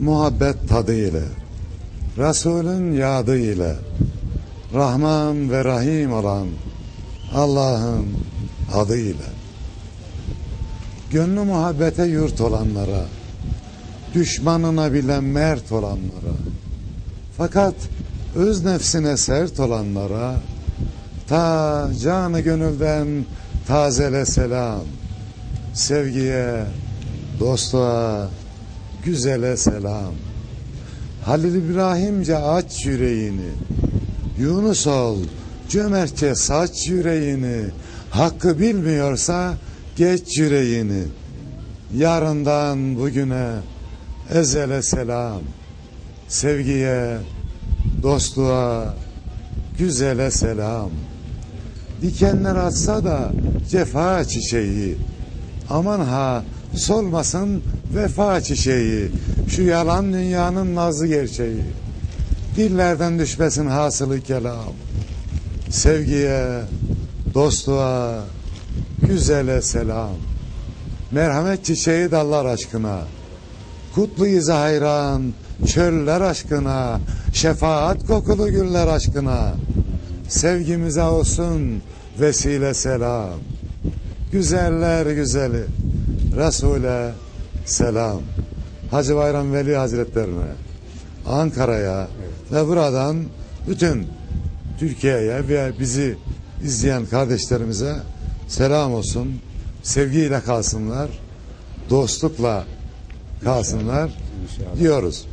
muhabbet tadı ile, Resulün yadı ile, Rahman ve Rahim olan Allah'ın adıyla. Gönlü muhabbete yurt olanlara, düşmanına bile mert olanlara, fakat öz nefsine sert olanlara, ta canı gönülden tazele selam, sevgiye, dostluğa, güzele selam. Halil İbrahimce aç yüreğini, Yunus ol, cömertçe saç yüreğini, hakkı bilmiyorsa geç yüreğini. Yarından bugüne ezele selam, sevgiye, dostluğa, güzele selam. Dikenler atsa da cefa çiçeği, aman ha solmasın vefa çiçeği, şu yalan dünyanın nazlı gerçeği. Dillerden düşmesin hasılı kelam. Sevgiye, dostluğa, güzele selam. Merhamet çiçeği dallar aşkına. Kutluyuz hayran, çöller aşkına, şefaat kokulu güller aşkına. Sevgimize olsun vesile selam. Güzeller güzeli, Resul'e selam. Hacı Bayram Veli Hazretlerine, Ankara'ya ve buradan bütün Türkiye'ye ve bizi izleyen kardeşlerimize selam olsun. Sevgiyle kalsınlar, dostlukla kalsınlar diyoruz.